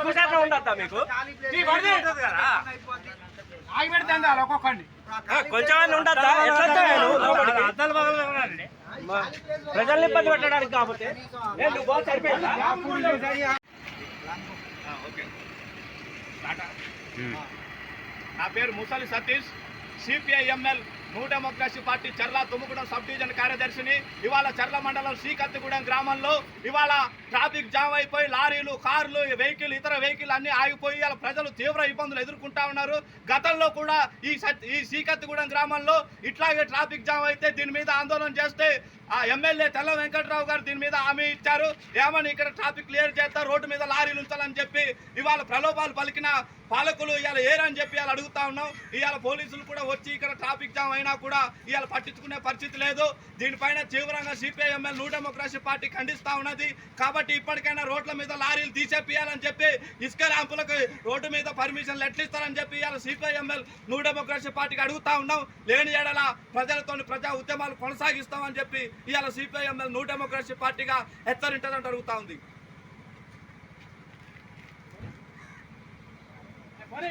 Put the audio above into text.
వద్దా మీకు? కొంచెం ఉండద్దా ఎట్లా ప్రజల్ని ఇబ్బంది పెట్టడానికి కాకపోతే. ఏ, నువ్వు బాగా సరిపోయిందా? నా పేరు ముసలి Satish CPIML new democracy party Charla Tummugudem sub division కార్యదర్శిని ఇవాళ చర్ల మండలం శ్రీకత్తిగూడెం గ్రామంలో ఇవాళ ట్రాఫిక్ జామ్ అయిపోయి లారీలు కార్లు వెహికల్ ఇతర వెహికల్ అన్ని ఆగిపోయి ఇవాళ ప్రజలు తీవ్ర ఇబ్బందులు ఎదుర్కొంటా ఉన్నారు. గతంలో కూడా ఈ ఈ శ్రీకత్తిగూడెం గ్రామంలో ఇట్లాగే ట్రాఫిక్ జామ్ అయితే దీని మీద ఆందోళన చేస్తే ఆ ఎమ్మెల్యే తెల్ల వెంకట్రావు గారు దీని మీద హామీ ఇచ్చారు. ఏమని ఇక్కడ ట్రాఫిక్ క్లియర్ చేస్తారు రోడ్డు మీద లారీలు ఉంచాలని చెప్పి ఇవాళ ప్రలోభాలు పలికిన పాలకులు ఇవాళ ఏరని చెప్పి ఇవాళ అడుగుతా ఉన్నాం. ఇవాళ పోలీసులు కూడా వచ్చి ఇక్కడ ట్రాఫిక్ జామ్ అయినా కూడా ఇవాళ పట్టించుకునే పరిస్థితి లేదు. దీనిపైన తీవ్రంగా సిపిఐఎంఎల్ న్యూ డెమోక్రసీ పార్టీ ఖండిస్తా ఉన్నది. కాబట్టి ఇప్పటికైనా రోడ్ల మీద లారీలు తీసేపియాలని చెప్పి ఇసుక ర్యాంపులకు రోడ్డు మీద పర్మిషన్లు ఎట్లా ఇస్తారని చెప్పి ఇవాళ సిపిఐఎంఎల్ న్యూ డెమోక్రసీ పార్టీకి అడుగుతా ఉన్నాం. లేని ఏడల ప్రజలతో ప్రజా ఉద్యమాలు కొనసాగిస్తామని చెప్పి ఇవాళ సిపిఐఎంఎల్ న్యూ డెమోక్రసీ పార్టీగా హెచ్చరించాలని అడుగుతా ఉంది. మరి